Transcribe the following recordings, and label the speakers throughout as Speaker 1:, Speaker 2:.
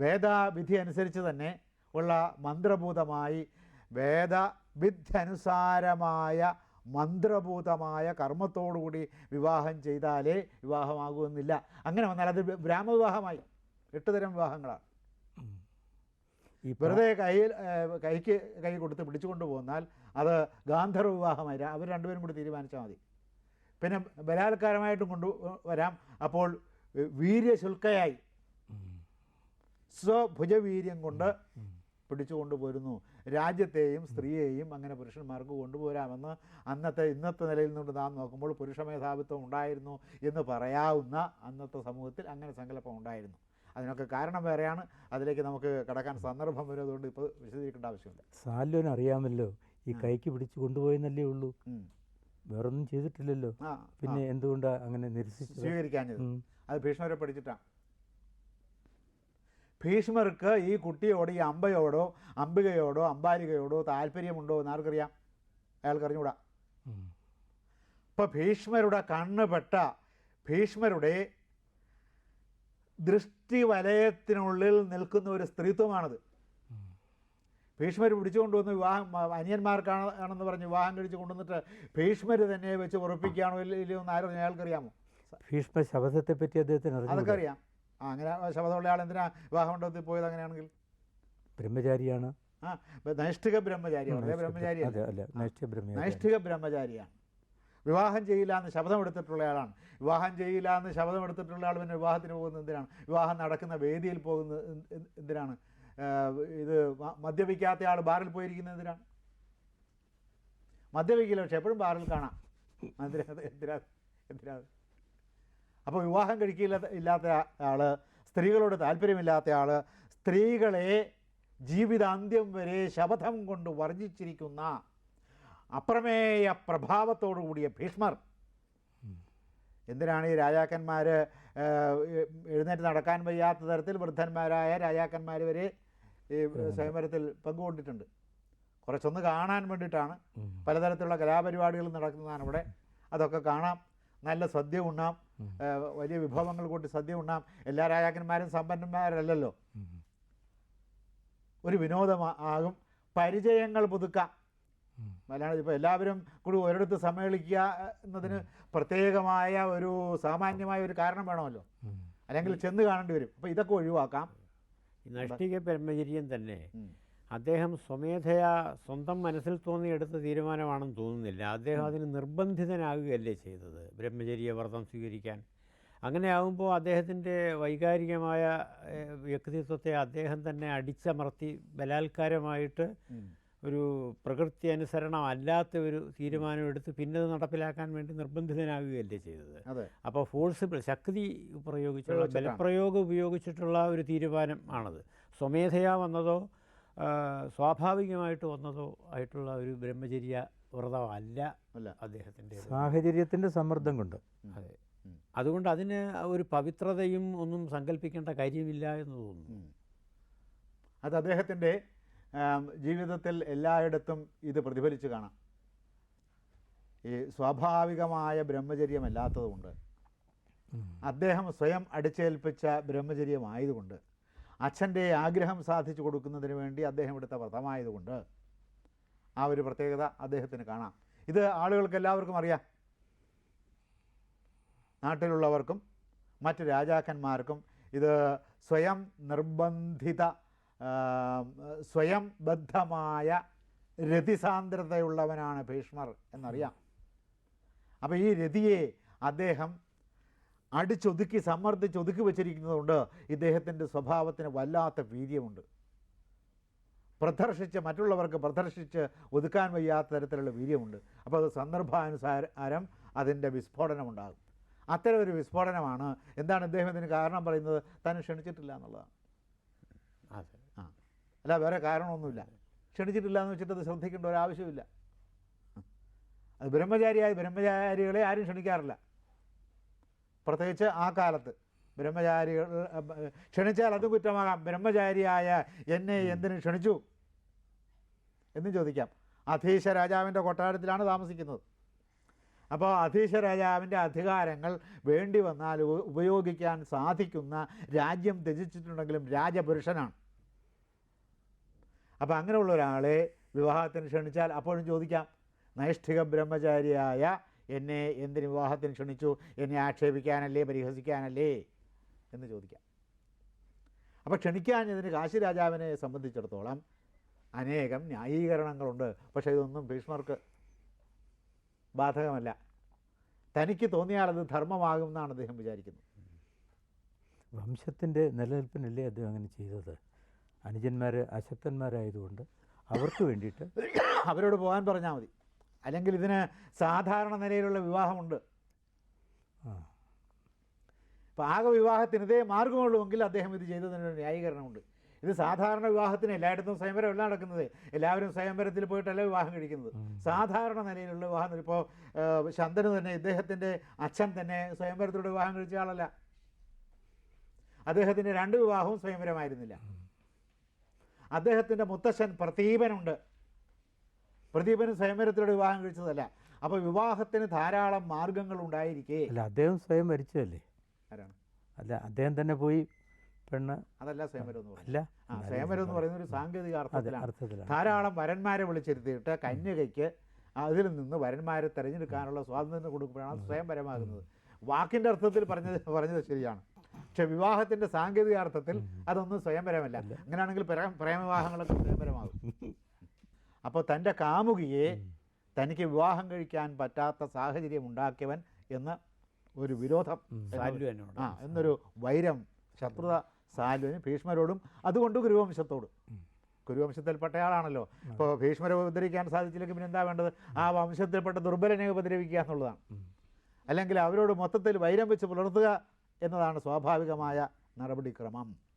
Speaker 1: വേദവിധി അനുസരിച്ച് തന്നെ ഉള്ള മന്ത്രഭൂതമായി വേദവിധ്യനുസാരമായ മന്ത്രഭൂതമായ കർമ്മത്തോടുകൂടി വിവാഹം ചെയ്താലേ വിവാഹമാകുമെന്നില്ല അങ്ങനെ വന്നാൽ അത് ബ്രാഹ്മവിവാഹമായി. എട്ട് തരം വിവാഹങ്ങളാണ്.
Speaker 2: ഈ
Speaker 1: വെറുതെ കയ്യിൽ കൈക്ക് കൈ കൊടുത്ത് പിടിച്ചുകൊണ്ട് പോന്നാൽ അത് ഗാന്ധർവ വിവാഹമായി അവർ രണ്ടുപേരും കൂടി തീരുമാനിച്ചാൽ മതി. പിന്നെ ബലാത്കാരമായിട്ടും കൊണ്ടു വരാം. അപ്പോൾ വീര്യശുൽക്കയായി. സ്വഭുജവീര്യം കൊണ്ട് പിടിച്ചു കൊണ്ടുപോരുന്നു. രാജ്യത്തെയും സ്ത്രീയെയും അങ്ങനെ പുരുഷന്മാർക്ക് കൊണ്ടുപോരാമെന്ന് അന്നത്തെ ഇന്നത്തെ നിലയിൽ നിന്ന് നാം നോക്കുമ്പോൾ പുരുഷ മേധാവിത്വം ഉണ്ടായിരുന്നു എന്ന് പറയാവുന്ന അന്നത്തെ സമൂഹത്തിൽ അങ്ങനെ സങ്കല്പം ഉണ്ടായിരുന്നു. അതിനൊക്കെ കാരണം വേറെയാണ്. അതിലേക്ക് നമുക്ക് കടക്കാൻ സന്ദർഭം വരുന്നതുകൊണ്ട് ഇപ്പോൾ വിശദീകരിക്കേണ്ട ആവശ്യമില്ല.
Speaker 2: സാല്യോന് അറിയാമല്ലോ ഈ കൈക്ക് പിടിച്ച് കൊണ്ടുപോയെന്നല്ലേ ഉള്ളൂ. വേറൊന്നും ചെയ്തിട്ടില്ലല്ലോ. പിന്നെ എന്തുകൊണ്ടാണ് അങ്ങനെ നിരസിച്ചു
Speaker 1: സ്വീകരിക്കാഞ്ഞത്. അത് ഭീഷ്മരെ പഠിച്ചിട്ടാണ്. ഭീഷ്മർക്ക് ഈ കുട്ടിയോട് ഈ അമ്പയോടോ അംബികയോടോ അമ്പാലികയോടോ താല്പര്യമുണ്ടോ എന്ന് ആർക്കറിയാം അയാൾക്ക് അറിഞ്ഞൂടാ
Speaker 2: ഉം.
Speaker 1: ഇപ്പോൾ ഭീഷ്മരുടെ കണ്ണ് പെട്ട ഭീഷ്മരുടെ ദൃഷ്ടി വലയത്തിനുള്ളിൽ നിൽക്കുന്ന ഒരു സ്ത്രീത്വമാണത്. ഭീഷ്മർ പിടിച്ചുകൊണ്ടുവന്ന് വിവാഹം അനിയന്മാർക്കാണെന്ന് അനിയന്മാർക്കാണ് ആണെന്ന് പറഞ്ഞ് വിവാഹം കഴിച്ച് കൊണ്ടുവന്നിട്ട് ഭീഷ്മർ തന്നെ വെച്ച് ഉറപ്പിക്കുകയാണോ ഇല്ലയോ എന്ന് ആരും അയാൾക്കറിയാമോ?
Speaker 2: ഭീഷ്മ ശബ്ദത്തെ പറ്റി അദ്ദേഹത്തിന്
Speaker 1: അതൊക്കെ അറിയാം. ആ അങ്ങനെ ശബദമുള്ള ആൾ എന്തിനാ വിവാഹമണ്ഡപത്തിൽ പോയത് അങ്ങനെയാണെങ്കിൽ?
Speaker 2: ബ്രഹ്മചാരിയാണ്.
Speaker 1: ആ നൈഷ്ഠിക ബ്രഹ്മചാരി വെറുതെ ബ്രഹ്മചാരി നൈഷ്ഠിക ബ്രഹ്മചാരിയാണ്. വിവാഹം ചെയ്യില്ല എന്ന് ശബ്ദം എടുത്തിട്ടുള്ള ആളാണ്. വിവാഹം ചെയ്യില്ല എന്ന് ശബ്ദം എടുത്തിട്ടുള്ള ആൾ പിന്നെ വിവാഹത്തിന് പോകുന്നത് എന്തിനാണ്? വിവാഹം നടക്കുന്ന വേദിയിൽ പോകുന്നത് എന്ത്- എന്ത്- എന്തിനാണ്? ഇത് മദ്യപിക്കാത്ത ആൾ ബാറിൽ പോയിരിക്കുന്നത് എന്തിനാണ്? മദ്യപിക്കില്ല പക്ഷെ എപ്പോഴും ബാറിൽ കാണാം. എന്തിനാ എന്തിനാ എന്തിനാ അപ്പോൾ വിവാഹം കഴിക്കില്ല ഇല്ലാത്ത ആൾ സ്ത്രീകളോട് താല്പര്യമില്ലാത്ത ആൾ സ്ത്രീകളെ ജീവിതാന്ത്യം വരെ ശപഥം കൊണ്ട് വർജിച്ചിരിക്കുന്ന അപ്രമേയ പ്രഭാവത്തോടു കൂടിയ ഭീഷ്മർ. എന്തിനാണ് ഈ രാജാക്കന്മാർ എഴുന്നേറ്റ് നടക്കാൻ വയ്യാത്ത തരത്തിൽ വൃദ്ധന്മാരായ രാജാക്കന്മാർ വരെ ഈ സ്വയംവരത്തിൽ പങ്കുകൊണ്ടിട്ടുണ്ട്. കുറച്ചൊന്ന് കാണാൻ വേണ്ടിയിട്ടാണ്. പലതരത്തിലുള്ള കലാപരിപാടികൾ നടക്കുന്നതാണ് ഇവിടെ അതൊക്കെ കാണാം. നല്ല സദ്യ ഉണ്ണാം. വലിയ വിഭവങ്ങൾ കൊണ്ട് സദ്യ ഉണ്ണാം. എല്ലാ രാജാക്കന്മാരും സമ്പന്നന്മാരല്ലല്ലോ. ഒരു വിനോദമാകും പരിചയങ്ങൾ പുതുക്കാം. മലയാളം ഇപ്പോൾ എല്ലാവരും കൂടി ഒരിടത്ത് സമ്മേളിക്കുക എന്നതിന് പ്രത്യേകമായ ഒരു സാമാന്യമായ ഒരു കാരണം വേണമല്ലോ. അല്ലെങ്കിൽ ചെന്ന് കാണേണ്ടി വരും. അപ്പോൾ ഇതൊക്കെ ഒഴിവാക്കാം.
Speaker 3: നഷ്ടിക ബ്രഹ്മചര്യം തന്നെ. അദ്ദേഹം സ്വമേധയാ സ്വന്തം മനസ്സിൽ തോന്നിയെടുത്ത തീരുമാനമാണെന്ന് തോന്നുന്നില്ല. അദ്ദേഹം അതിന് നിർബന്ധിതനാകുകയല്ലേ ചെയ്തത്? ബ്രഹ്മചര്യ വ്രതം സ്വീകരിക്കാൻ. അങ്ങനെ ആകുമ്പോൾ അദ്ദേഹത്തിന്റെ വൈകാരികമായ വ്യക്തിത്വത്തെ അദ്ദേഹം തന്നെ അടിച്ചമർത്തി ബലാത്കാരമായിട്ട് ഒരു പ്രകൃതി അനുസരണം അല്ലാത്ത ഒരു തീരുമാനമെടുത്ത് പിന്നെ അത് നടപ്പിലാക്കാൻ വേണ്ടി നിർബന്ധിതനാകുകയല്ലേ ചെയ്തത്? അപ്പോൾ ഫോഴ്സിബിൾ ശക്തി പ്രയോഗിച്ചുള്ള. ബലപ്രയോഗം ഉപയോഗിച്ചിട്ടുള്ള ഒരു തീരുമാനം ആണത്. സ്വമേധയാ വന്നതോ സ്വാഭാവികമായിട്ട് വന്നതോ ആയിട്ടുള്ള ഒരു ബ്രഹ്മചര്യ വ്രതമല്ല
Speaker 1: അല്ല
Speaker 3: അദ്ദേഹത്തിന്റെ
Speaker 2: സാഹചര്യത്തിന്റെ സമ്മർദ്ദം കൊണ്ട്.
Speaker 3: അതെ. അതുകൊണ്ട് അതിന് ഒരു പവിത്രതയും ഒന്നും സങ്കല്പിക്കേണ്ട കാര്യമില്ല എന്ന് തോന്നുന്നു.
Speaker 1: അത് അദ്ദേഹത്തിന്റെ ജീവിതത്തിൽ എല്ലായിടത്തും ഇത് പ്രതിഫലിച്ചു കാണാം. ഈ സ്വാഭാവികമായ ബ്രഹ്മചര്യമല്ലാത്തതുകൊണ്ട്. അദ്ദേഹം സ്വയം അടിച്ചേൽപ്പിച്ച ബ്രഹ്മചര്യമായതുകൊണ്ട്. അച്ഛന്റെ ആഗ്രഹം സാധിച്ചു കൊടുക്കുന്നതിന് വേണ്ടി അദ്ദേഹം എടുത്ത വ്രതമായതുകൊണ്ട് ആ ഒരു പ്രത്യേകത അദ്ദേഹത്തിന് കാണാം. ഇത് ആളുകൾക്ക് എല്ലാവർക്കും അറിയാം. നാട്ടിലുള്ളവർക്കും മറ്റ് രാജാക്കന്മാർക്കും ഇത് സ്വയം നിർബന്ധിത സ്വയം ബദ്ധമായ രതിസാന്ദ്രതയുള്ളവനാണ് ഭീഷ്മർ എന്നറിയാം. അപ്പോൾ ഈ രതിയെ അദ്ദേഹം അടിച്ചൊതുക്കി സമ്മർദ്ദിച്ചൊതുക്കി വച്ചിരിക്കുന്നതുകൊണ്ട് ഇദ്ദേഹത്തിന്റെ സ്വഭാവത്തിന് വല്ലാത്ത വീര്യമുണ്ട്. പ്രദർശിച്ച് മറ്റുള്ളവർക്ക് പ്രദർശിച്ച് ഒതുക്കാൻ വയ്യാത്ത തരത്തിലുള്ള വീര്യമുണ്ട്. അപ്പോൾ അത് സന്ദർഭാനുസാരം അതിന്റെ വിസ്ഫോടനമുണ്ടാകും. അത്തരം ഒരു വിസ്ഫോടനമാണ് എന്താണ് ഇദ്ദേഹം ഇതിന് കാരണം പറയുന്നത്? തന്നെ ക്ഷണിച്ചിട്ടില്ല എന്നുള്ളതാണ്.
Speaker 3: അതെ.
Speaker 1: ആ. അല്ല വേറെ കാരണമൊന്നുമില്ല. ക്ഷണിച്ചിട്ടില്ല എന്ന് വെച്ചിട്ട് അത് ശ്രദ്ധിക്കേണ്ട ഒരു ആവശ്യമില്ല അത് ബ്രഹ്മചാരിയായ ബ്രഹ്മചാരികളെ ആരും ക്ഷണിക്കാറില്ല. പ്രത്യേകിച്ച് ആ കാലത്ത്. ബ്രഹ്മചാരികൾ ക്ഷണിച്ചാൽ അത് കുറ്റമാകാം. ബ്രഹ്മചാരിയായ എന്നെ എന്തിനു ക്ഷണിച്ചു? എന്നും ചോദിക്കാം. അധീശ രാജാവിന്റെ കൊട്ടാരത്തിലാണ് താമസിക്കുന്നത്. അപ്പോൾ അധീശ രാജാവിന്റെ അധികാരങ്ങൾ വേണ്ടി വന്നാൽ ഉപയോഗിക്കാൻ സാധിക്കുന്ന രാജ്യം ത്യജിച്ചിട്ടുണ്ടെങ്കിലും രാജപുരുഷനാണ്. അപ്പോൾ അങ്ങനെയുള്ള ഒരാളെ വിവാഹത്തിന് ക്ഷണിച്ചാൽ അപ്പോഴും ചോദിക്കാം. നൈഷ്ഠിക ബ്രഹ്മചാരിയായ എന്നെ എന്തിന് വിവാഹത്തിന് ക്ഷണിച്ചു? എന്നെ ആക്ഷേപിക്കാനല്ലേ പരിഹസിക്കാനല്ലേ? എന്ന് ചോദിക്കാം. അപ്പോൾ ക്ഷണിക്കാഞ്ഞതിന് കാശി രാജാവിനെ സംബന്ധിച്ചിടത്തോളം അനേകം ന്യായീകരണങ്ങളുണ്ട്. പക്ഷേ ഇതൊന്നും ഭീഷ്മർക്ക് ബാധകമല്ല. തനിക്ക് തോന്നിയാൽ അത് ധർമ്മമാകും എന്നാണ് അദ്ദേഹം വിചാരിക്കുന്നത്
Speaker 2: വംശത്തിന്റെ നിലനിൽപ്പിനല്ലേ അദ്ദേഹം അങ്ങനെ ചെയ്തത്? അനുജന്മാർ അശക്തന്മാരായതുകൊണ്ട് അവർക്ക് വേണ്ടിയിട്ട്
Speaker 1: അവരോട് പോകാൻ പറഞ്ഞാൽ മതി. അല്ലെങ്കിൽ ഇതിന് സാധാരണ നിലയിലുള്ള വിവാഹമുണ്ട്. അപ്പോൾ ആകെ വിവാഹത്തിന് ഇതേ മാർഗമുള്ളൂവെങ്കിൽ അദ്ദേഹം ഇത് ചെയ്തതിനൊരു ന്യായീകരണമുണ്ട്. ഇത് സാധാരണ വിവാഹത്തിന് എല്ലായിടത്തും സ്വയംവരം അല്ല നടക്കുന്നത്. എല്ലാവരും സ്വയംവരത്തിൽ പോയിട്ടല്ല വിവാഹം കഴിക്കുന്നത്. സാധാരണ നിലയിലുള്ള വിവാഹം ഇപ്പോൾ ശന്തന് തന്നെ ഇദ്ദേഹത്തിന്റെ അച്ഛൻ തന്നെ സ്വയംവരത്തിലൂടെ വിവാഹം കഴിച്ച ആളല്ല. അദ്ദേഹത്തിന്റെ രണ്ട് വിവാഹവും സ്വയംവരമായിരുന്നില്ല. അദ്ദേഹത്തിന്റെ മുത്തശ്ശൻ പ്രതീപനുണ്ട് പ്രദീപനും സ്വയംവരത്തിലൂടെ വിവാഹം കഴിച്ചതല്ല. അപ്പോൾ വിവാഹത്തിന് ധാരാളം മാർഗങ്ങൾ ഉണ്ടായിരിക്കേ.
Speaker 2: അല്ല അദ്ദേഹം സ്വയം മരിച്ചതല്ലേ?
Speaker 1: ആരാണ്?
Speaker 2: അല്ല അദ്ദേഹം തന്നെ പോയി പെണ്ണ്.
Speaker 1: അതല്ല സ്വയംവരം എന്ന്
Speaker 2: അല്ല
Speaker 1: സ്വയംവരം എന്ന് പറയുന്ന ഒരു സാങ്കേതിക അർത്ഥത്തിലാണ്. ധാരാളം വരന്മാരെ വിളിച്ചിരുത്തിയിട്ട് കന്യകയ്ക്ക് അതിൽ നിന്ന് വരന്മാരെ തിരഞ്ഞെടുക്കാനുള്ള സ്വാതന്ത്ര്യം കൊടുക്കുമ്പോഴാണ് സ്വയംവരമാകുന്നത്. വാക്കിന്റെ അർത്ഥത്തിൽ പറഞ്ഞത് പറഞ്ഞത് ശരിയാണ്. പക്ഷെ വിവാഹത്തിന്റെ സാങ്കേതിക അർത്ഥത്തിൽ അതൊന്നും സ്വയംവരമല്ല. അങ്ങനെയാണെങ്കിൽ പ്രേമ പ്രേമവിവാഹങ്ങളൊക്കെ സ്വയംവരമാകും. അപ്പോൾ തന്റെ കാമുകിയെ തനിക്ക് വിവാഹം കഴിക്കാൻ പറ്റാത്ത സാഹചര്യം ഉണ്ടാക്കിയവൻ എന്ന് ഒരു വിരോധം ആ എന്നൊരു വൈരം ശത്രുത സാലുവിന് ഭീഷ്മരോടും അതുകൊണ്ട് ഗുരുവംശത്തോടും. ഗുരുവംശത്തിൽപ്പെട്ടയാളാണല്ലോ. ഇപ്പോൾ ഭീഷ്മരെ ഉപദ്രവിക്കാൻ സാധിച്ചില്ലെങ്കിൽ പിന്നെ എന്താ വേണ്ടത്? ആ വംശത്തിൽപ്പെട്ട ദുർബലനെ ഉപദ്രവിക്കുക എന്നുള്ളതാണ്. അല്ലെങ്കിൽ അവരോട് മൊത്തത്തിൽ വൈരം വെച്ച് പുലർത്തുക എന്നതാണ് സ്വാഭാവികമായ നടപടിക്രമം.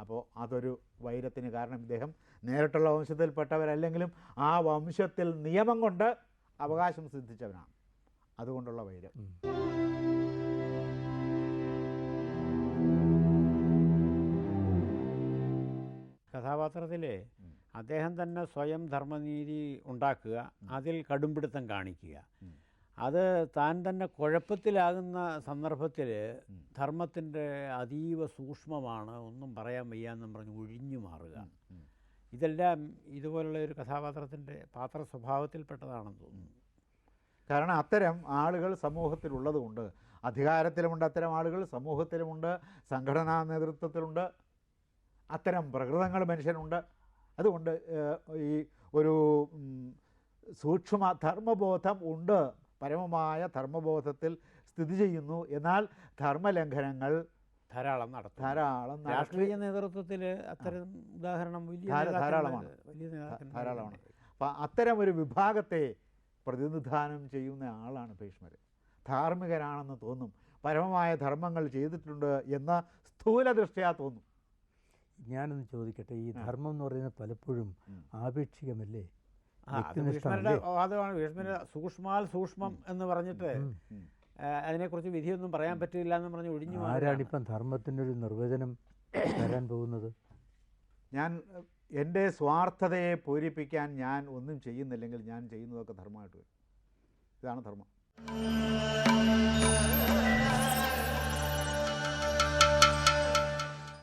Speaker 1: അപ്പോൾ അതൊരു വൈരത്തിന് കാരണം. ഇദ്ദേഹം നേരിട്ടുള്ള വംശത്തിൽപ്പെട്ടവരല്ലെങ്കിലും ആ വംശത്തിൽ നിയമം കൊണ്ട് അവകാശം സിദ്ധിച്ചവനാണ്. അതുകൊണ്ടുള്ള വൈരം.
Speaker 3: കഥാപാത്രത്തിലെ അദ്ദേഹം തന്നെ സ്വയം ധർമ്മനീതി ഉണ്ടാക്കുക അതിൽ കടുംപിടുത്തം കാണിക്കുക. അത് താൻ തന്നെ കുഴപ്പത്തിലാകുന്ന സന്ദർഭത്തിൽ. ധർമ്മത്തിന്റെ അതീവ സൂക്ഷ്മമാണ് ഒന്നും പറയാൻ വയ്യാന്നും പറഞ്ഞ് ഒഴിഞ്ഞു മാറുക. ഇതെല്ലാം ഇതുപോലുള്ള ഒരു കഥാപാത്രത്തിന്റെ പാത്ര സ്വഭാവത്തിൽപ്പെട്ടതാണെന്ന് തോന്നുന്നു.
Speaker 1: കാരണം അത്തരം ആളുകൾ സമൂഹത്തിലുള്ളതുകൊണ്ട് അധികാരത്തിലുമുണ്ട് അത്തരം ആളുകൾ സമൂഹത്തിലുമുണ്ട് സംഘടനാ നേതൃത്വത്തിലുണ്ട് അത്തരം പ്രകൃതങ്ങൾ മനുഷ്യനുണ്ട്. അതുകൊണ്ട് ഈ ഒരു സൂക്ഷ്മ ധർമ്മബോധം ഉണ്ട്. പരമമായ ധർമ്മബോധത്തിൽ സ്ഥിതി ചെയ്യുന്നു. എന്നാൽ ധർമ്മലംഘനങ്ങൾ
Speaker 3: ധാരാളം നടത്തും
Speaker 1: ധാരാളം
Speaker 3: രാഷ്ട്രീയ നേതൃത്വത്തിൽ അത്തരം ഉദാഹരണം വലിയ
Speaker 1: ധാരാളമാണ്.
Speaker 3: വലിയ
Speaker 1: ധാരാളമാണ്. അപ്പം അത്തരം ഒരു വിഭാഗത്തെ പ്രതിനിധാനം ചെയ്യുന്ന ആളാണ് ഭീഷ്മർ. ധാർമ്മികനാണെന്ന് തോന്നും. പരമമായ ധർമ്മങ്ങൾ ചെയ്തിട്ടുണ്ട് എന്ന സ്ഥൂല ദൃഷ്ടിയാ തോന്നും.
Speaker 2: ഞാനൊന്ന് ചോദിക്കട്ടെ. ഈ. ധർമ്മം എന്ന് പറയുന്നത് പലപ്പോഴും ആപേക്ഷികമല്ലേ?
Speaker 3: ഭീഷ്മരുടെ വാദമാണ് ഭീഷ്മരുടെ സൂക്ഷ്മാൽ സൂക്ഷ്മം എന്ന് പറഞ്ഞിട്ട്. അതിനെക്കുറിച്ച് വിധിയൊന്നും പറയാൻ പറ്റില്ല എന്ന് പറഞ്ഞ് ഒഴിഞ്ഞു.
Speaker 2: ആരാണിപ്പം ധർമ്മത്തിനൊരു നിർവചനം തരാൻ പോകുന്നത്?
Speaker 1: ഞാൻ എന്റെ സ്വാർത്ഥതയെ പൂരിപ്പിക്കാൻ ഞാൻ ഒന്നും ചെയ്യുന്നില്ലെങ്കിൽ ഞാൻ ചെയ്യുന്നതൊക്കെ ധർമ്മമായിട്ട് വരും. ഇതാണ് ധർമ്മം.